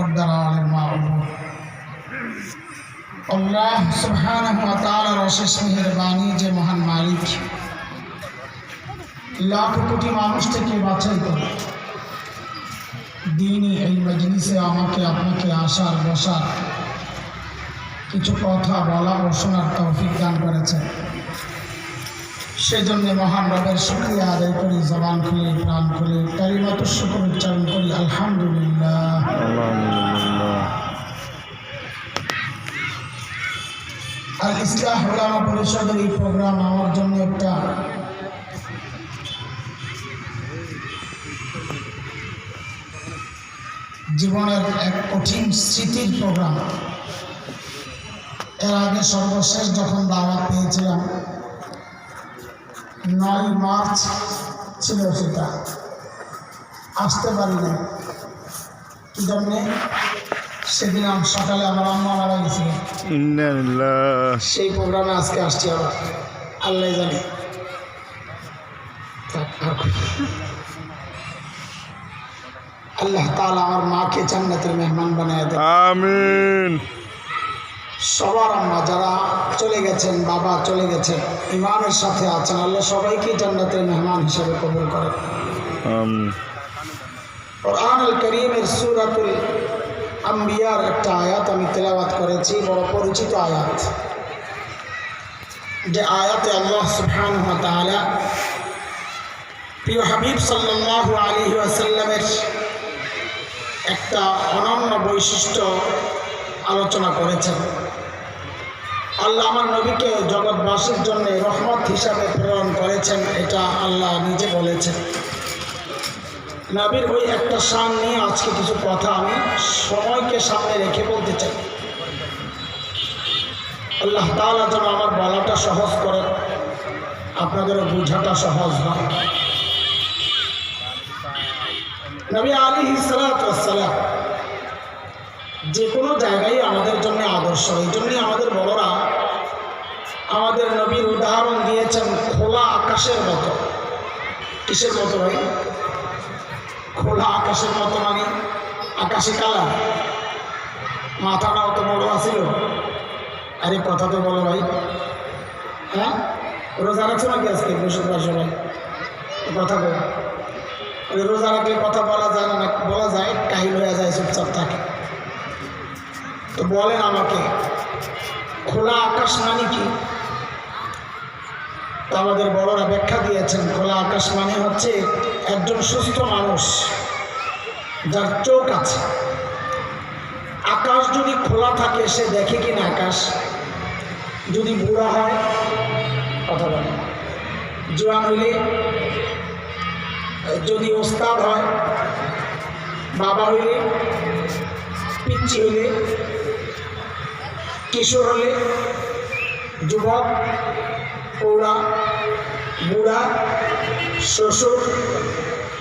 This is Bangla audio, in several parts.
পর্দার আলের মা। আল্লাহ তাআলার অশেষ মেহেরবানি যে মহান মালিক। লাখ কোটি মানুষ থেকে বাছাই করে। দিনই এই মজলিসে আমাকে, আপনাকে আসার, বসার কিছু কথা বলা ও শোনার তৌফিক দান করেছেন। সেজন্য মহান রবের শুক্রিয়া আদায় করি, জবান খুলে, প্রাণ খুলে কালিমাত শুক্র উচ্চারণ করি, আলহামদুলিল্লাহ। আর ইসলাম পরিষদের এই প্রোগ্রাম আমার জন্য একটা জীবনের এক কঠিন স্মৃতির প্রোগ্রাম। এর আগে সর্বশেষ যখন দাওয়াত পেয়েছিলাম নয় মার্চ ছিল সেটা। আসতে পারি না কি জন্যে? সেদিন সকালে আমার আম্মা মারা গেছিল। সেই প্রোগ্রামে আজকে আসছি আবার। আল্লাহ জানে। আল্লাহ তাআলা আমার মাকে জান্নাতের মেহমান বানায় দেয় আমিন। সবার আম্মা যারা চলে গেছেন বাবা চলে গেছেন ইমানের সাথে আছেন আল্লাহ সবাইকে জান্নাতের মেহমান হিসেবে কবুল করেন কোরআনুল করিমের সুরাতুল আম্বিয়ার একটা আয়াত আমি তেলাওয়াত করেছি বড় পরিচিত আয়াত। যে আয়াতে আল্লাহ ওয়া তাআলা প্রিয় হাবিব সাল্লাল্লাহু আলাইহি ওয়াসাল্লামের একটা অনন্য বৈশিষ্ট্য আলোচনা করেছেন। আল্লাহ আমার নবীকে জগৎবাসীর জন্য রহমত হিসাবে প্রেরণ করেছেন, এটা আল্লাহ নিজে বলেছেন। নবীর ওই একটা শান নিয়ে আজকে কিছু কথা আমি সময়কে সামনে রেখে বলতে চাই। আল্লাহ তাআলা যেন আমার বলাটা সহজ করে, আপনাদেরও বোঝাটা সহজ হয়। নবী আলী সালাম যে কোনো জায়গায় আমাদের জন্য আদর্শ, এই জন্যই আমাদের বড়রা আমাদের নবীর উদাহরণ দিয়েছেন খোলা আকাশের মতো। কিসের মতো ভাই? খোলা আকাশের মতো মানে আকাশে কালা মাথাটা অত বড় আছিল। আরে কথা তো বলো ভাই। হ্যাঁ? রোজা রাখছো নাকি আজকে বৃহস্পতিবার সবাই? কথা বল। রোজা রাখলে কথা বলা যায় না, বলা যায় চুপচাপ থাকে তো বলেন আমাকে। খোলা আকাশ মানে কি? আমাদের বড়রা ব্যাখ্যা দিয়েছেন, খোলা আকাশ মানে হচ্ছে একজন সুস্থ মানুষ যার চোখ আছে। আকাশ যদি খোলা থাকে, সে দেখে কিনা আকাশ? যদি বুড়া হয়, কথা বলে জোয়ান হইলে, যদি ওস্তাদ হয়, বাবা হইলে পিচ্ছি হইলে কিশোর হলে যুবক পৌরা বুড়া, শ্বশুর,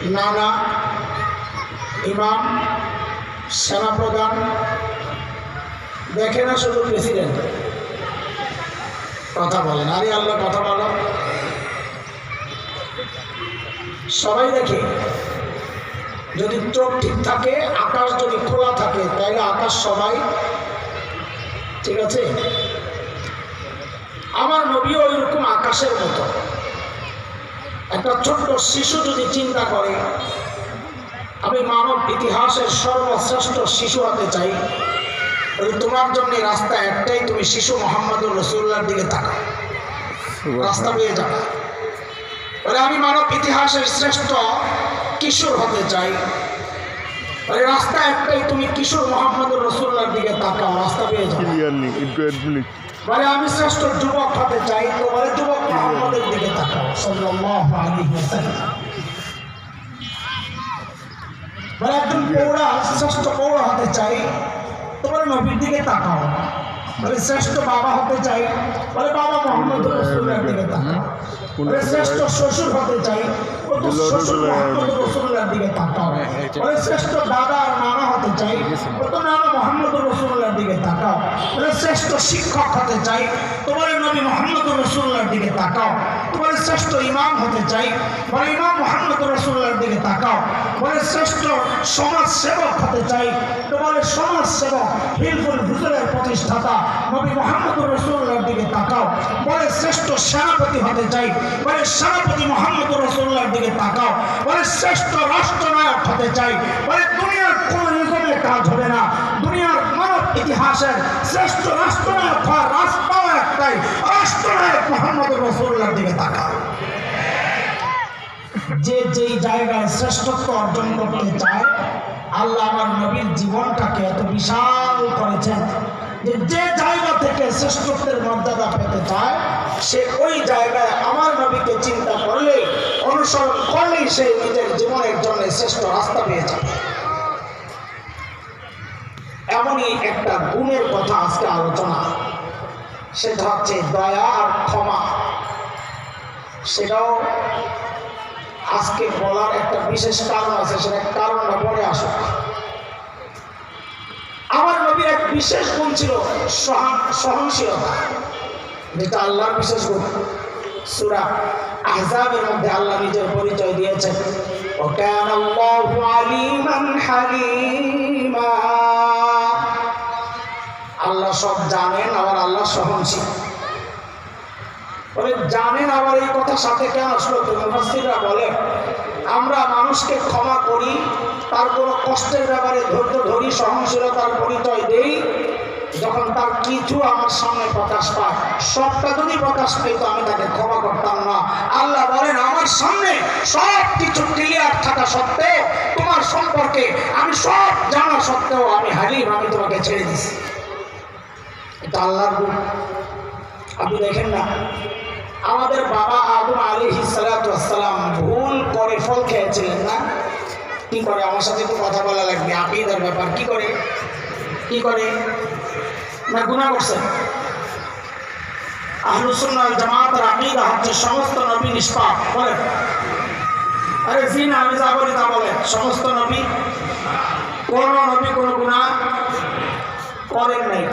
নানা, ইমাম, সেনাপ্রধান। দেখে না শুধু প্রেসিডেন্ট। কথা বলেন আরে আল্লাহ, কথা বলো। সবাই দেখে। যদি চোখ ঠিক থাকে, আকাশ যদি খোলা থাকে, তাহলে আকাশ সবাই ঠিক আছে? আমার নবীও ওইরকম আকাশের মতো। একটা ছোট্ট শিশু যদি চিন্তা করে আমি মানব ইতিহাসের সর্বশ্রেষ্ঠ শিশু হতে চাই তোমার জন্য রাস্তা একটাই তুমি শিশু মোহাম্মদুর রসুল্লার দিকে তাকাও। রাস্তা পেয়ে যাবে। আমি মানব ইতিহাসের শ্রেষ্ঠ কিশোর হতে চাই। রাস্তা একটাই তুমি কিশোর মোহাম্মদুর রসুল্লার দিকে তাকাও রাস্তা পেয়ে যাবে বলে আমি শ্রেষ্ঠ যুবক হতে চাই তো বলে যুবক মোহাম্মদের দিকে তাকাও। সাল্লাল্লাহু আলাইহি ওয়াসাল্লাম। বলে একজন পৌরা শ্রেষ্ঠ পৌরা হতে চাই তোমার নবীর দিকে তাকাও। বলে শ্রেষ্ঠ বাবা হতে চাই। বলে বাবা মোহাম্মদ শ্রেষ্ঠ শ্বশুর হতে চাই। ও তো তাকাও। বলে শ্রেষ্ঠ দাদা আর নানা হতে চাই। তোমার নাম মোহাম্মদ রসুল্লার দিকে তাকাও। শ্রেষ্ঠ শিক্ষক হতে চাই, তোমার নবী মোহাম্মদ রসুল্লাহর দিকে তাকাও। তোমার শ্রেষ্ঠ ইমাম হতে চাই বলে ইমাম মোহাম্মদ রসুল্লাহর দিকে তাকাও। বলে শ্রেষ্ঠ সমাজ সেবক হতে চাই, তোমার সমাজ সেবক হিলফুল হুজুরের প্রতিষ্ঠাতা নবী মোহাম্মদ রসুল্লাহর দিকে তাকাও। বলে শ্রেষ্ঠ সেনাপতি হতে চাই বলে সেনাপতি মোহাম্মদ রসুল্লাহর দিকে তাকাও। বলে শ্রেষ্ঠ রাষ্ট্রনায়ক হতে চাই বলে দুনিয়ার কোন নিগমে কাজ হবে না। ইতিহাসের শ্রেষ্ঠ রাষ্ট্রনায়ক হওয়ার রাস্তাও একটাই রাষ্ট্রনায়ক মোহাম্মদ রসুল্লাহর দিকে তাকাও। যে যেই জায়গায় শ্রেষ্ঠত্ব অর্জন করতে চায়, আল্লাহ আমার নবীর জীবনটাকে এত বিশাল করেছেন যে যে জায়গা থেকে শ্রেষ্ঠত্বের মর্যাদা পেতে চায়, সে ওই জায়গায় আমার নবীকে চিন্তা করলে, অনুসরণ করলেই সে নিজের জীবনের জন্য শ্রেষ্ঠ রাস্তা পেয়ে যাবে। এমনই একটা গুণের কথা আজকে আলোচনা সেটা হচ্ছে দয়া আর ক্ষমা সেটাও আজকে বলার একটা বিশেষ কারণ আছে সেটা কারণটা পরে আসুক আমার নবীর এক বিশেষ গুণ ছিল সহন- সহনশীলতা যেটা আল্লাহর বিশেষ গুণ সুরা আহজাবের মধ্যে আল্লাহ নিজের পরিচয় দিয়েছেন وكان الله عليما حليما আল্লাহ সব জানেন, আবার আল্লাহ সহনশীল। জানেন আবার এই কথা সাথে কেন আসলো? তো মুফাসসিররা বলে, আমরা মানুষকে ক্ষমা করি, তার কোনো কষ্টের ব্যাপারে ধৈর্য ধরি, সহনশীলতার পরিচয় দেই, যখন তার কিছু আমার সামনে প্রকাশ পায়। সবটা যদি প্রকাশ পেত, আমি তাকে ক্ষমা করতাম না। আল্লাহ বলেন, আমার সামনে সব কিছু ক্লিয়ার থাকা সত্ত্বেও, তোমার সম্পর্কে আমি সব জানা সত্ত্বেও আমি হারিম আমি তোমাকে ছেড়ে দিছি। এটা আল্লাহর গুণ আপনি দেখেন না, আমাদের বাবা আদম আলী সালাম ভুল করে ফল খেয়েছিলেন না? কি করে? আমার সাথে একটু কথা বলা লাগবে, আকিদার ব্যাপার। কি করে? কি করে? না গুণা করছে। আহলুসুন্নাল জামাতের আকিদা হচ্ছে সমস্ত নবী নিষ্পাপ বলে আরে জি না আমি যা বলি তা বলে সমস্ত নবী, কোন নবী কোন গুণা করেন নাই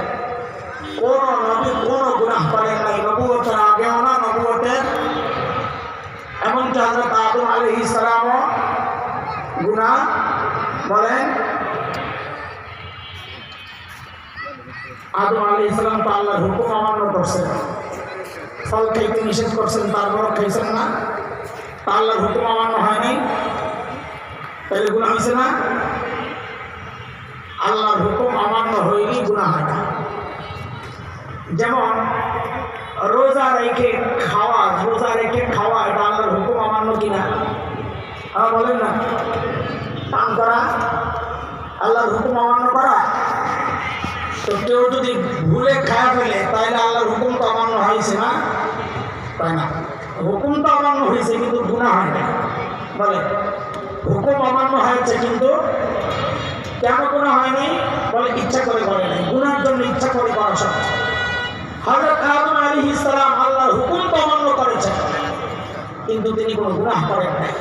কোন নবী কোন গুনাহ করেন নাই নবুয়তের আগেও না নবুয়তের এমনকি হজরত আদম আলী ইসলামও গুনাহ বলেন। আদম আলী ইসলাম তো আল্লাহর হুকুম অমান্য করছেন। ফল খাইতে নিষেধ করছেন তারপরও খাইছেন না। তা আল্লাহর হুকুম অমান্য হয়নি। তাহলে গুণা হয়েছে না? আল্লাহর হুকুম অমান্য হইলেই গুণা হয় না। যেমন, রোজা রেখে খাওয়া, রোজা রেখে খাওয়া, এটা আল্লাহর হুকুম অমান্য কিনা? বলেন না। পান করা, আল্লাহর হুকুম অমান্য করা। তো কেউ যদি ভুলে খায়া ফেলে তাহলে আল্লাহর হুকুম তো অমান্য হয়েছে না? তাই না? হুকুম তো অমান্য হয়েছে কিন্তু গুণা হয় না বলে, হুকুম অমান্য হয়েছে, কিন্তু কেন গুণা হয়নি? বলে, ইচ্ছা করে করে নাই। গুণার জন্য ইচ্ছা করে করা সত্য হজরত আদম আলী ইসলাম আল্লাহর হুকুম তো অমান্য করেছেন, কিন্তু তিনি কোনো গুনাহ করেন নাই।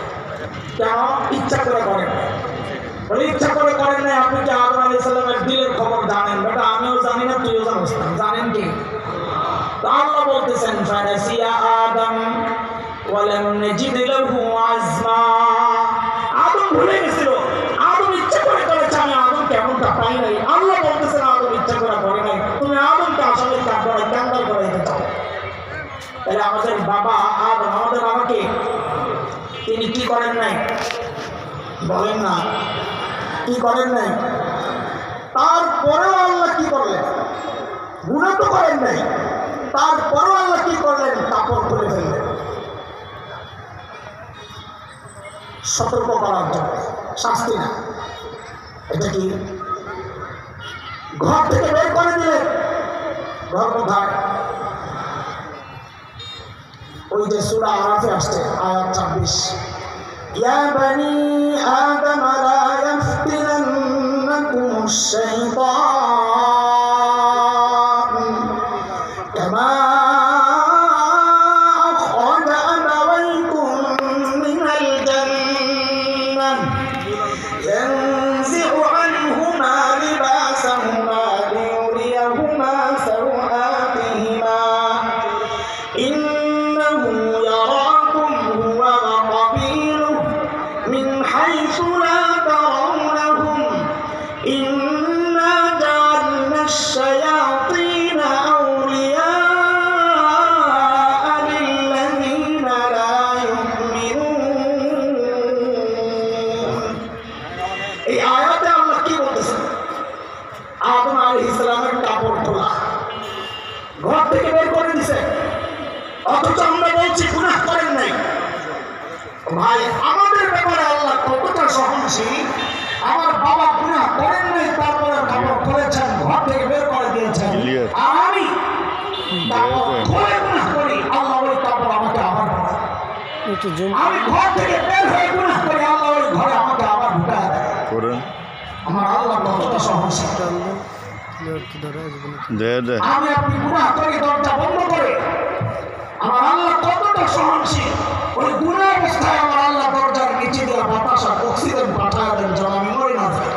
কেন ইচ্ছা করে করেন। নাই বলে, ইচ্ছা করে করেন নাই, আপনি কি আদম আলী ইসলামের দিলের খবর জানেন? বেটা, আমিও জানি না, তুইও জানিস না, জানেন কি? তো আল্লাহ বলতেছেন ফানাসিয়া আদম ওয়ালাম নাজিদ বলেন না। কি করেন নাই? তারপরেও আল্লাহ কি করলেন? গুণা তো করেন নাই। তারপরেও আল্লাহ কি করলেন? কাপড় খুলে ফেললেন। সতর্ক করার জন্য। শাস্তি না। এটা কি? ঘর থেকে বের করে দিলেন। ঘর কোথায়? ওই যে সুরা আরাফে আসছে, আয়াত ছাব্বিশ। يا بني آدم لا يفتننكم الشيطان ঘর থেকে বের করে দিছে। অথচ আমরা বলছি গুনাহ করেন নাই। ভাই আমাদের ব্যাপারে আল্লাহ কতটা সহনশীল? আমার বাবা গুনাহ করেন নাই তারপরে কাপড় করেছেন ঘর থেকে বের করে দিয়েছেন. আর আমি খুলে গুনাহ করি। আল্লাহ ওই কাপড় আমাকে আবার আমি ঘর থেকে বের হয়ে গুনাহ করি আল্লাহ ওই ঘরে আমাকে আবার ঢুকায় দেয়। আমার আল্লাহ কতটা সহনশীল। দেয় দেয় আমি আপনি গুনাহ করি দরজা বন্ধ করে আমার আল্লাহ কতটা সহনশীল ওই গুনাহ অবস্থায় আমার আল্লাহ দরজার নিচে দিয়ে বাতাস অক্সিজেন পাঠায় দেন যেন আমি মরি না যাই।